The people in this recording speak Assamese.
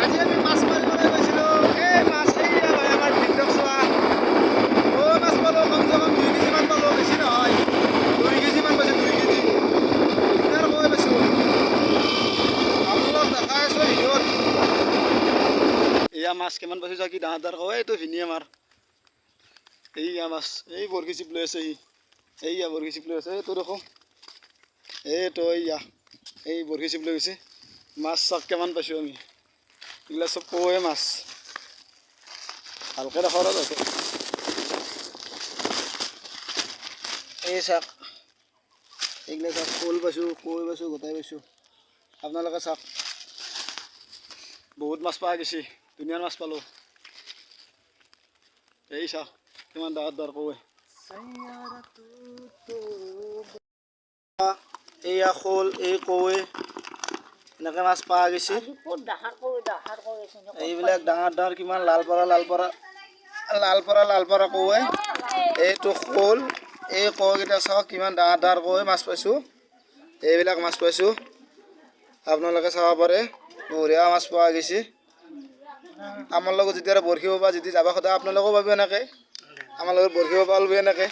মাছ আমাৰ কিমান পাইছোঁ কি ডাঙৰ ডাঙৰ কয় এইটো ভিনিয়ে মাৰ এইয়া মাছ এই বৰশী চিপ লৈ আছে সি এইয়া বৰশী চিপ লৈ আছে এইটো দেখোন এইটো এইয়া এই বৰশী চিপ লৈ গৈছে মাছ চাক কিমান পাইছোঁ আমি এইগিলা চব কৌৱে মাছ ভালকৈ দেখৰ যাতে এই চাক এইগিলা চাক শ'ল পাইছোঁ কৈ পাইছোঁ গোটাই পাইছোঁ আপোনালোকে চাওক বহুত মাছ পোৱা গৈছে ধুনীয়া মাছ পালোঁ এই চাওক কিমান ডাঙৰ ডাঙৰ কৌৱে এইয়া শ'ল এই কৌৱে এনেকৈ মাছ পোৱা গৈছে? এইবিলাক ডাঙৰ ডাঙৰ কিমান লালপৰা লালপৰা লালপৰা লালপৰা কৌৱে এইটো শ'ল এই কৌকেইটা চাওক কিমান ডাঙৰ ডাঙৰ কৌৱে মাছ পাইছোঁ। এইবিলাক মাছ পাইছোঁ। আপোনালোকে চাব পাৰে বঢ়িয়া মাছ পোৱা গৈছে। আমাৰ লগত যেতিয়া বৰশী বাব যদি যাব খোজা আপোনালোকেও পাব এনেকৈ। আমাৰ লগত বৰশী বাব পালবি এনেকৈ।